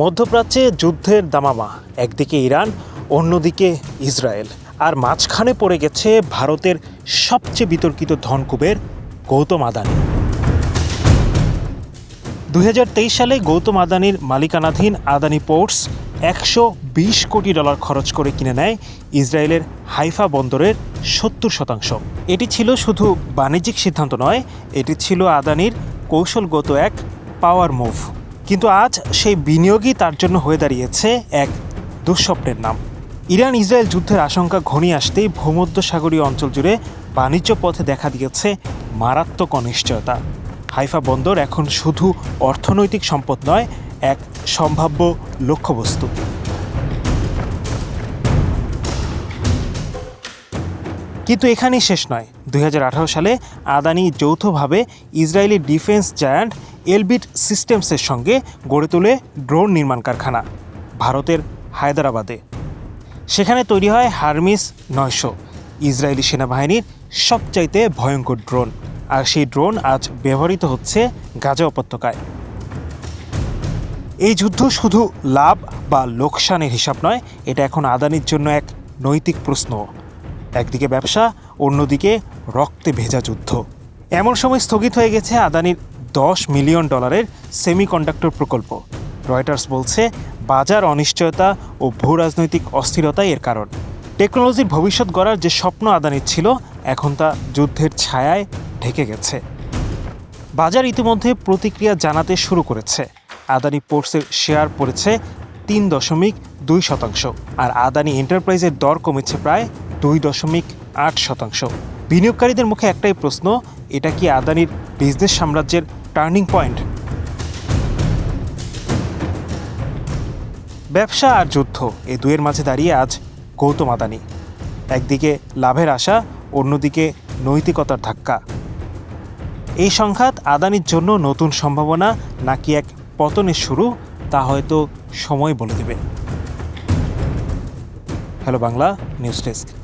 মধ্যপ্রাচ্যে যুদ্ধের দামামা, একদিকে ইরান, অন্যদিকে ইসরায়েল। আর মাঝখানে পড়ে গেছে ভারতের সবচেয়ে বিতর্কিত ধনকুবের গৌতম আদানি। দু হাজার তেইশ সালে গৌতম আদানির মালিকানাধীন আদানি পোর্টস একশো বিশ কোটি ডলার খরচ করে কিনে নেয় ইসরায়েলের হাইফা বন্দরের সত্তর শতাংশ। এটি ছিল শুধু বাণিজ্যিক সিদ্ধান্ত নয়, এটি ছিল আদানির কৌশলগত এক পাওয়ার মুভ কিন্তু আজ সেই বিনিয়োগই তার জন্য হয়ে দাঁড়িয়েছে এক দুঃস্বপ্নের নাম। ইরান ইসরায়েল যুদ্ধের আশঙ্কা ঘনিয়ে আসতেই ভূমধ্যসাগরীয় অঞ্চল জুড়ে বাণিজ্য পথে দেখা দিয়েছে মারাত্মক অনিশ্চয়তা। হাইফা বন্দর এখন শুধু অর্থনৈতিক সম্পদ নয়, এক সম্ভাব্য লক্ষ্যবস্তু। কিন্তু এখানেই শেষ নয়। দুই সালে আদানি যৌথভাবে ইসরায়েলি ডিফেন্স জায়ান্ট এলবিট সিস্টেমসের সঙ্গে গড়ে তোলে ড্রোন নির্মাণ কারখানা, ভারতের হায়দ্রাবাদে। সেখানে তৈরি হয় হারমিস নয়শো, ইসরায়েলি সেনাবাহিনীর সবচাইতে ভয়ঙ্কর ড্রোন। আর সেই ড্রোন আজ ব্যবহৃত হচ্ছে গাজা উপত্যকায়। এই যুদ্ধ শুধু লাভ বা লোকসানের হিসাব নয়, এটা এখন আদানির জন্য এক নৈতিক প্রশ্ন একদিকে ব্যবসা, অন্যদিকে রক্তে ভেজা যুদ্ধ। এমন সময় স্থগিত হয়ে গেছে আদানির দশ মিলিয়ন ডলারের সেমিকন্ডাক্টর প্রকল্প। রয়টার্স বলছে, বাজার অনিশ্চয়তা ও ভূ রাজনৈতিক অস্থিরতাই এর কারণ। টেকনোলজির ভবিষ্যৎ গড়ার যে স্বপ্ন আদানির ছিল, এখন তা যুদ্ধের ছায়ায় ঢেকে গেছে। বাজার ইতিমধ্যে প্রতিক্রিয়া জানাতে শুরু করেছে। আদানি পোর্টসের শেয়ার পড়েছে তিন দশমিক দুই শতাংশ, আর আদানি এন্টারপ্রাইজের দর কমেছে প্রায় দুই দশমিক আট শতাংশ। বিনিয়োগকারীদের মুখে একটাই প্রশ্ন, এটা কি আদানির বিজনেস সাম্রাজ্যের টার্নিং পয়েন্ট? ব্যবসা আর যুদ্ধ, এ দুয়ের মাঝে দাঁড়িয়ে আজ গৌতম আদানি। একদিকে লাভের আশা, অন্যদিকে নৈতিকতার ধাক্কা। এই সংঘাত আদানির জন্য নতুন সম্ভাবনা, নাকি এক পতনের শুরু, তা হয়তো সময় বলে দেবে। Hello Bangla, news desk.